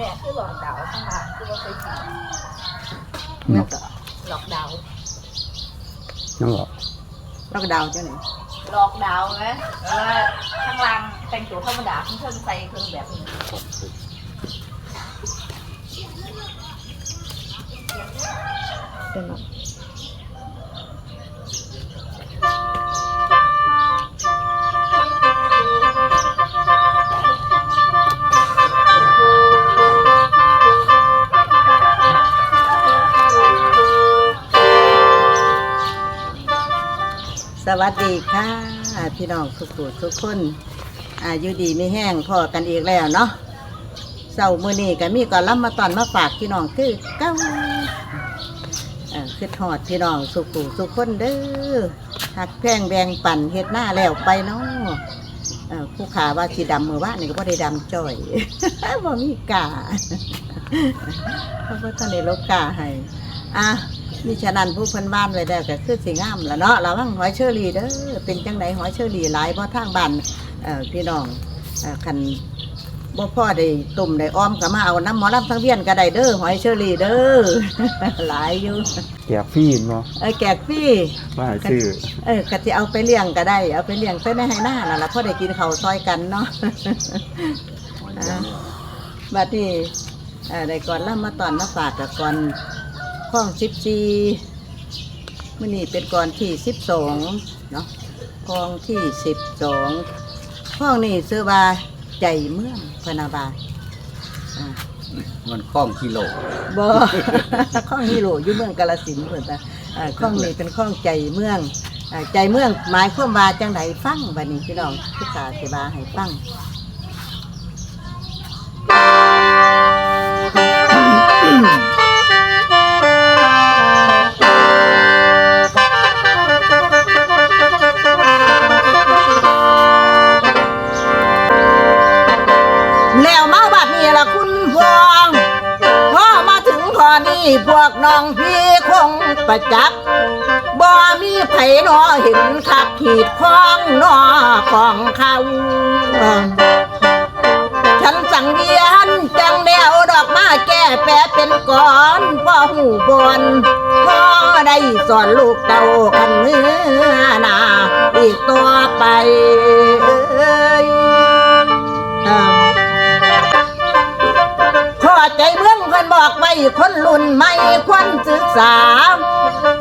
แม่คือหลอกดาวข้างล่างคือว่าเคยกินเนาะหลอก สวัสดีค่ะ พี่น้องทุกผู้ทุกคนอายุดีไม่แห้งพอกันอีกแล้วเนาะเสาร์มื้อนี้ก็มีก่อนล่ำมาตอนมาฝากพี่น้องคือเก้าคือทอดพี่น้องสุขุสุกคนเด้อหักแพงแบงปั่นเฮ็ดหน้าแล้วไปเนาะผู้ขาว่าสีดำมือว่านี่ก็บ่ได้ดำจ่อยบ่มีกาเพราะว่าท่านได้ลบกาให้อะ มิฉะนั้นผู้เพิ่นบ้านไว้แล้วก็คือสิงามละเนาะระวังหอยเชอรี่เด้อเป็นจังไดหอยเชอรี่หลายบ่ทางบ้านเอ่อพี่น้องเอ่อคันบ่พ่อได้ตุ่มได้อ้อมก็มาเอาน้ำหมอลำทั้งเวียนก็ได้เด้อหอยเชอรี่เด้อ หลายอยู่แกฟีนเนาะเออแกกพี่ว่าให้ซื้อเออก็สิเอาไปเลี้ยงก็ได้ เอาไปเลี้ยงไปในให้หน้านั่นล่ะพอได้กินข้าวซอยกันเนาะ อ่าบัดนี้เอ่อได้ก่อนล่ำมาตอนมาฝากกับก่อน ข้องสิบสี่มื่อนี้เป็นก่อนที่สิบสองเนาะกองที่สิบสองข้องนี่ซื้อว่าใจเมืองพนาบาอ่ามันคล้องกิโลบ่ข้องฮีโร่อยู่เมืองกาลสินธุ์เพิ่นว่าอ่าข้องนี้เป็นข้องใจเมืองอ่าใจเมืองหมายความว่าจังไดฟังบัดนี้พี่น้องผู้กาสิบาให้ฟัง แล้วมาบัดนี้ละคุณพวงพอมาถึงข้อนี้พวกน้องพี่คงประจักษ์บ่มีไผหนอเห็นขับขีดข้องนอของเขาฉันสั่งเวียนจังแนวดอกมาแก้แปรเป็นก้อนพ่อหูบอนพ่อได้สอนลูกเต่าขันเนื้อนาอีกตัวไปเอใจเมืองเพิ่นบอกไว้คนรุ่นไม่ควรศึกษา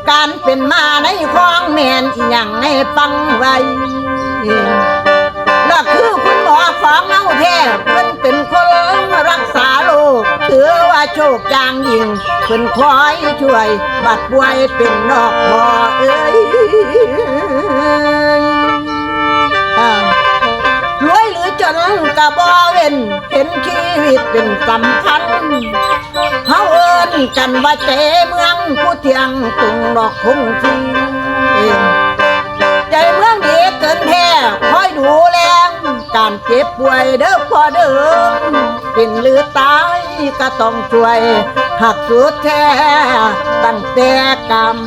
การเป็นมาในคลองแมนอีหยังให้ฟังไว้และคือคุณหมอของเงาแท้เพิ่นเป็นคนรักษาโรคถือว่าโชคอย่างยิ่งเพิ่นคอยช่วย บัดป่วยเป็นนอกหมอเอ้ย ยหรือจนกะบ่เว้นเห็นชีวิตเป็นสำคัญเฮาเอิ้นกันว่าเจเมืองผู้เที่ยงตุงดอกคงทีใจเมืองดีเกินแท้คอยดูแลการเจ็บป่วยเด้อพอเดิมเป็นหรือตายก็ต้องช่วยหักสุดแท้ตั้งแต่กรรม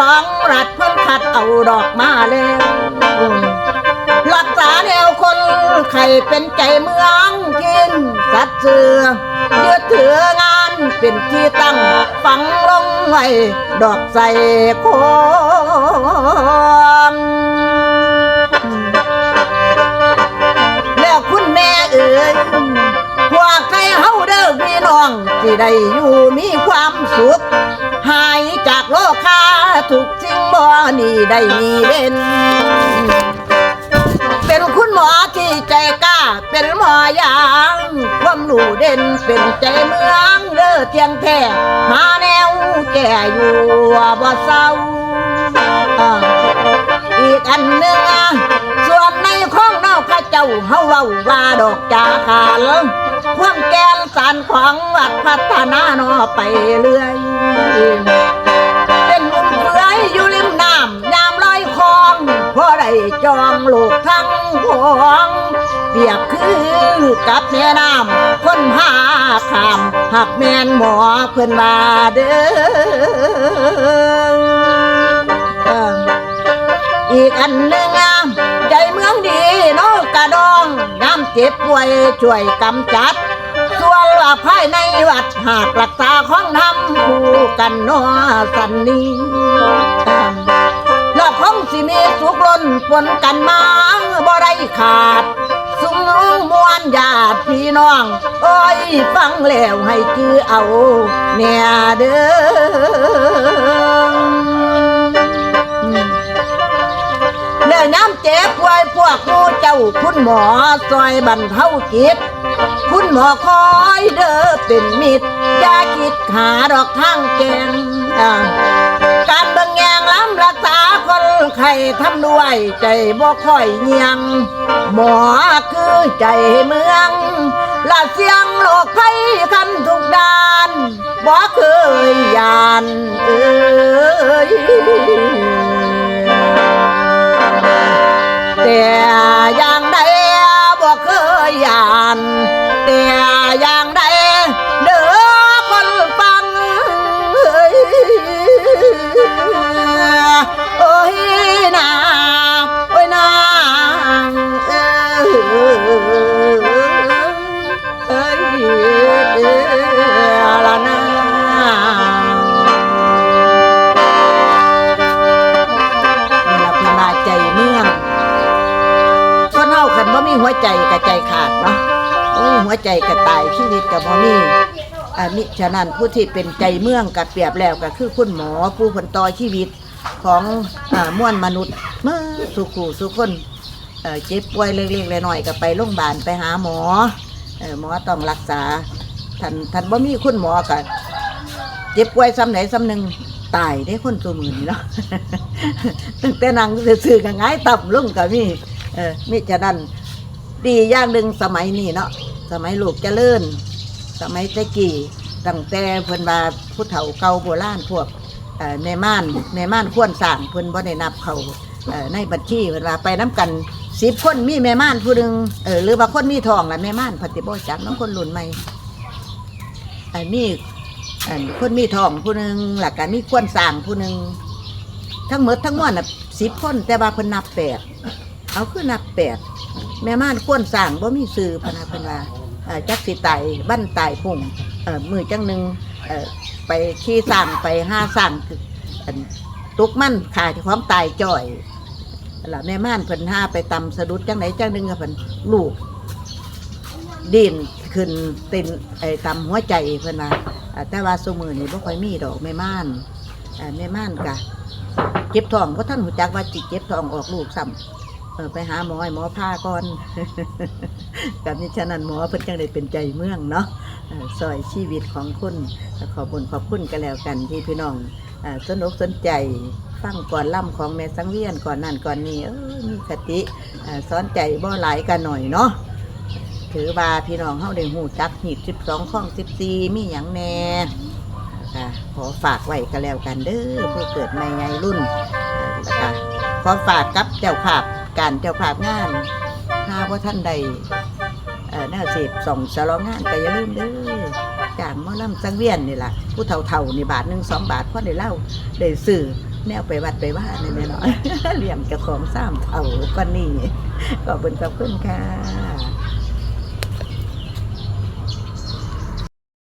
ของรัฐเพิ่นขัดเอาดอกมาแล้วรักษาแนวคนไข่เป็นใจเมืองกินสัตว์เสือยึดถืองานเป็นที่ตั้งฝังลงไว้ดอกใส่โคม องที่ได้อยู่มีความสุขหายจากโลกาทุกสิ่งบ่นี่ได้มีเด่นเป็นคุณหมอที่ใจกล้าเป็นหมอยางความรู้เด่นเป็นใจเมืองเด้อเทียงแท้หาแนวแก่อยู่บ่เศร้าอีกอันหนึ่งส่วนในของเนาข้าเจ้าเฮาเว้าว่าดอกจาขาน ความแกนสารของวัดพัฒนานอไปเรื่อย เป็นอุ้มเฟือยอยู่ริมน้ำยามลอยคลองพอได้จองลูกทั้งพวงเปียบคือกับแม่น้ำคนพาขามหักแม่นหมอเพิ่อนว่าเด้ออีกอันหนึ่งอะใจเมืองดี ระดองน้ำเจ็บป่วยช่วยกำจัด ส่วนว่าภายในวัดหากรักษาของทำคู่กันนอสันนี้รอบของสิมีสุกล้นปนกันมาบ่ได้ขาดสุมมวนญาติพี่น้อง โอ้ยฟังแล้วให้จือเอาเนี่ยเด้อ แล้วน้ำเจ็บว้พวกผู้เจ้าคุณหมอซอยบรรเทาจิตคุณหมอคอยเด้อเป็นมิตรอย่าคิดหาดอกทางแกงการเบิ่งแยงล้ำรักษาคนไข้ทำด้วยใจบ่ค่อยเงียง หมอคือใจเมืองละเสียงโลกภัยคันทุกด้านบ่เคยยานเอ้ย แต่อย่างใดบ่เคยยานแต่ ใจก็ใจขาดเนาะหัวใจก็ตายชีวิตก็บ่มีอ่ามิฉะนั้นผู้ที่เป็นใจเมืองก็เปรียบแล้วก็คือคุณหมอผู้เพิ่นต่อชีวิตของอ่ามวลมนุษย์เมื่อสุขูสุคนเจ็บป่วยเล็กๆน้อยๆก็ไปโรงพยาบาลไปหาหมออหมอต้องรักษาท่านท่านบ่มีคุณหมอก็เจ็บป่วยซ้ำไหนซ้ำหนึ่งตายได้คนตัวมือนี่เนาะตั้งแต่นางซื่อกับง่ายต่ำลงกับมีเออมิฉะนั้น ดีอย่างหนึ่งสมัยนี้เนาะสมัยลูกเจริญ สมัยตะกี้ตั้งแต่เพิ่นว่าผู้เฒ่าเก่าโบราณพวกเอ่อแม่ม่านแม่ม่านควรสร้างเพิ่นบ่ได้นับเขาในบัญชีเพิ่นว่าไปน้กันสิบคนมีแม่ม่านผู้หนึ่งเออหรือว่าคนมีทองล่ะแม่ม่านปฏิบ่จักน้องคนรุ่นใหม่ไอ้มีอคนมีทองผู้หนึ่งหลักการมีควรสร้างผู้หนึ่งทั้งหมดทั้งมวลน่ะสิบคนแต่ว่าเพิ่นนับแปดเอาคือนับแปด แม่ม่านควรสร้างบ่มีซื้อพนาพนาจักสิไตบ้านไตพุ่งมือจังหนึ่งไปขี่สร้างไปห้าสร้างกันตุกมั่นขาดความตายจ่อยล่ะแม่ม่านเพิ่นห้าไปตำสะดุดจังไหนจังหนึ่งกับเพิ่นลูกดินขึ้นเต็นไอ้ตำหัวใจเพิ่นว่าแต่ว่าสมือนี่บ่ค่อยมีดอกแม่ม่านแม่ม่านกะเจ็บท้องเพราะท่านหูจักว่าจิเจ็บท้องออกลูกซ้ำ ไปหาหมอให้หมอพาก่อนกับนี้ฉะนั้นหมอเพิ่นจังได้เป็นใจเมืองเนาะออซอยชีวิตของคุณขอบุญขอบคุณกันแล้วกันที่พี่น้องออสนุกสนใจฟังก่อนล่ำของแม่สังเวียนก่อนนั่นก่อนนี้เออมีคติออสอนใจบ่หลายกันหน่อยเนาะถือว่าพี่น้องเฮาได้หูจักหีบสิบสองข้องสิบสี่มีหยังแน่ขอฝากไว้ก็แล้วกันเด้อเพื่อเกิดใหม่ไงรุ่นขอฝากกับเจ้าภาพ การเจ้าภาพงานถ้าว่าท่านใดเอ่อน่าเสพส่งสลองงานก็อย่าลืมเด้อจางมอลำสังเวียนนี่ล่ะผู้เท่าๆนี่บาทหนึ่งสองบาทพ่อได้เล่าได้สื่อแนวไปวัดไปว่าในแน่นอนเลี่ยมจะของสามเถ่าก็นี่ขอบคุณขอบคุณค่ะ